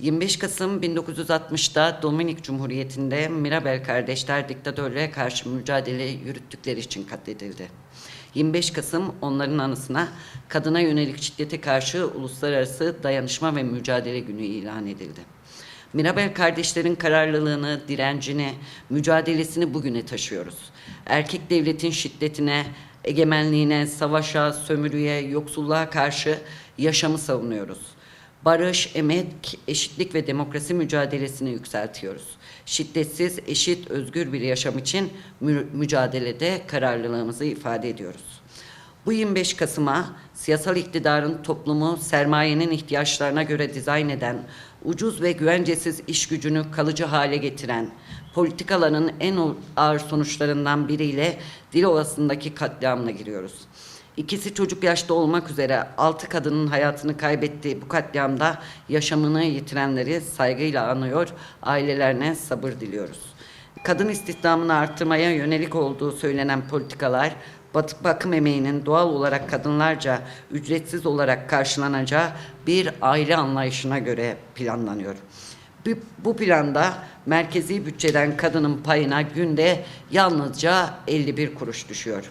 25 Kasım 1960'da Dominik Cumhuriyeti'nde Mirabel kardeşler diktatörlüğe karşı mücadele yürüttükleri için katledildi. 25 Kasım onların anısına kadına yönelik şiddete karşı uluslararası dayanışma ve mücadele günü ilan edildi. Mirabel kardeşlerin kararlılığını, direncini, mücadelesini bugüne taşıyoruz. Erkek devletin şiddetine, egemenliğine, savaşa, sömürüye, yoksulluğa karşı yaşamı savunuyoruz. Barış, emek, eşitlik ve demokrasi mücadelesini yükseltiyoruz. Şiddetsiz, eşit, özgür bir yaşam için mü- mücadelede kararlılığımızı ifade ediyoruz. Bu 25 Kasım'a siyasal iktidarın toplumu sermayenin ihtiyaçlarına göre dizayn eden, ucuz ve güvencesiz iş gücünü kalıcı hale getiren, politikaların en ağır sonuçlarından biriyle Dilovası'ndaki katliamla giriyoruz. İkisi çocuk yaşta olmak üzere altı kadının hayatını kaybettiği bu katliamda yaşamını yitirenleri saygıyla anıyor, ailelerine sabır diliyoruz. Kadın istihdamını artırmaya yönelik olduğu söylenen politikalar, bat- bakım emeğinin doğal olarak kadınlarca ücretsiz olarak karşılanacağı bir aile anlayışına göre planlanıyor. Bu planda merkezi bütçeden kadının payına günde yalnızca 51 kuruş düşüyor.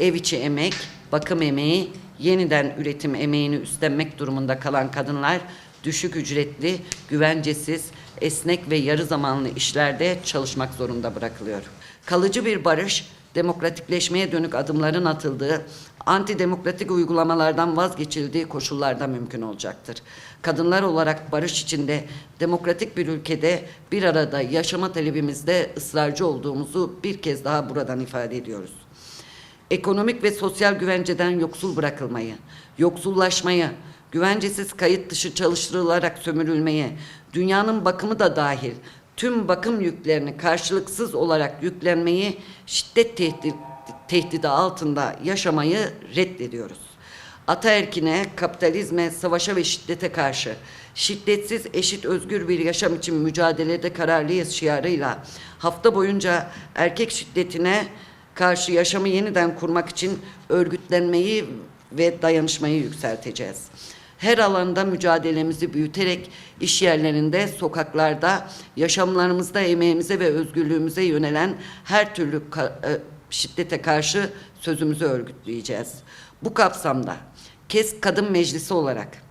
Ev içi emek, bakım emeği, yeniden üretim emeğini üstlenmek durumunda kalan kadınlar düşük ücretli, güvencesiz, esnek ve yarı zamanlı işlerde çalışmak zorunda bırakılıyor. Kalıcı bir barış, demokratikleşmeye dönük adımların atıldığı, antidemokratik uygulamalardan vazgeçildiği koşullarda mümkün olacaktır. Kadınlar olarak barış içinde demokratik bir ülkede bir arada yaşama talebimizde ısrarcı olduğumuzu bir kez daha buradan ifade ediyoruz ekonomik ve sosyal güvenceden yoksul bırakılmayı, yoksullaşmayı, güvencesiz kayıt dışı çalıştırılarak sömürülmeyi, dünyanın bakımı da dahil tüm bakım yüklerini karşılıksız olarak yüklenmeyi şiddet tehdit, tehdidi altında yaşamayı reddediyoruz. Ataerkine, kapitalizme, savaşa ve şiddete karşı şiddetsiz, eşit, özgür bir yaşam için mücadelede kararlıyız şiarıyla hafta boyunca erkek şiddetine karşı yaşamı yeniden kurmak için örgütlenmeyi ve dayanışmayı yükselteceğiz. Her alanda mücadelemizi büyüterek iş yerlerinde, sokaklarda, yaşamlarımızda emeğimize ve özgürlüğümüze yönelen her türlü e, şiddete karşı sözümüzü örgütleyeceğiz. Bu kapsamda KES Kadın Meclisi olarak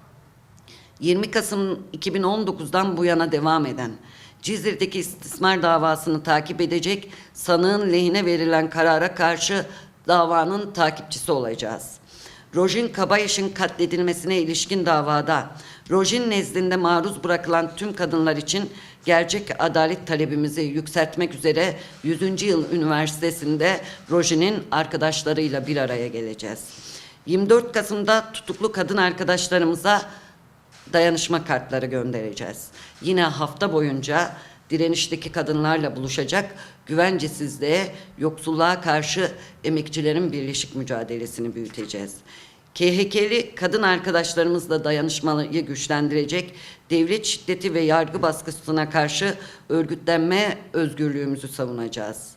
20 Kasım 2019'dan bu yana devam eden Cizre'deki istismar davasını takip edecek sanığın lehine verilen karara karşı davanın takipçisi olacağız. Rojin Kabayiş'in katledilmesine ilişkin davada Rojin nezdinde maruz bırakılan tüm kadınlar için gerçek adalet talebimizi yükseltmek üzere 100. Yıl Üniversitesi'nde Rojin'in arkadaşlarıyla bir araya geleceğiz. 24 Kasım'da tutuklu kadın arkadaşlarımıza dayanışma kartları göndereceğiz. Yine hafta boyunca direnişteki kadınlarla buluşacak, güvencesizliğe, yoksulluğa karşı emekçilerin birleşik mücadelesini büyüteceğiz. KHK'li kadın arkadaşlarımızla dayanışmayı güçlendirecek, devlet şiddeti ve yargı baskısına karşı örgütlenme özgürlüğümüzü savunacağız.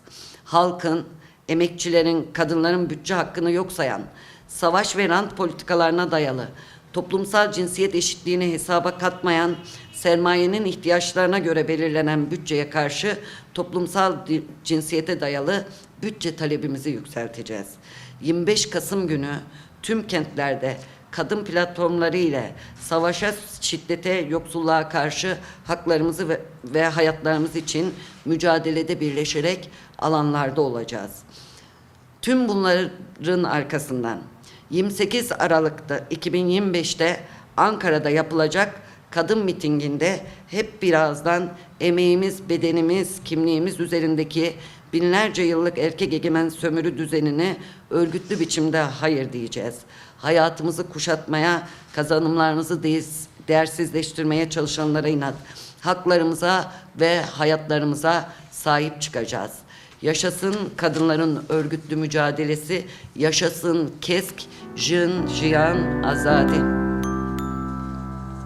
Halkın, emekçilerin, kadınların bütçe hakkını yok sayan, savaş ve rant politikalarına dayalı, toplumsal cinsiyet eşitliğini hesaba katmayan, sermayenin ihtiyaçlarına göre belirlenen bütçeye karşı toplumsal cinsiyete dayalı bütçe talebimizi yükselteceğiz. 25 Kasım günü tüm kentlerde kadın platformları ile savaşa, şiddete, yoksulluğa karşı haklarımızı ve, ve hayatlarımız için mücadelede birleşerek alanlarda olacağız. Tüm bunların arkasından 28 Aralık'ta 2025'te Ankara'da yapılacak kadın mitinginde hep birazdan emeğimiz, bedenimiz, kimliğimiz üzerindeki binlerce yıllık erkek egemen sömürü düzenine örgütlü biçimde hayır diyeceğiz. Hayatımızı kuşatmaya, kazanımlarımızı değersizleştirmeye çalışanlara inat, haklarımıza ve hayatlarımıza sahip çıkacağız. Yaşasın kadınların örgütlü mücadelesi, yaşasın KESK, Jin, Jiyan, Azadi.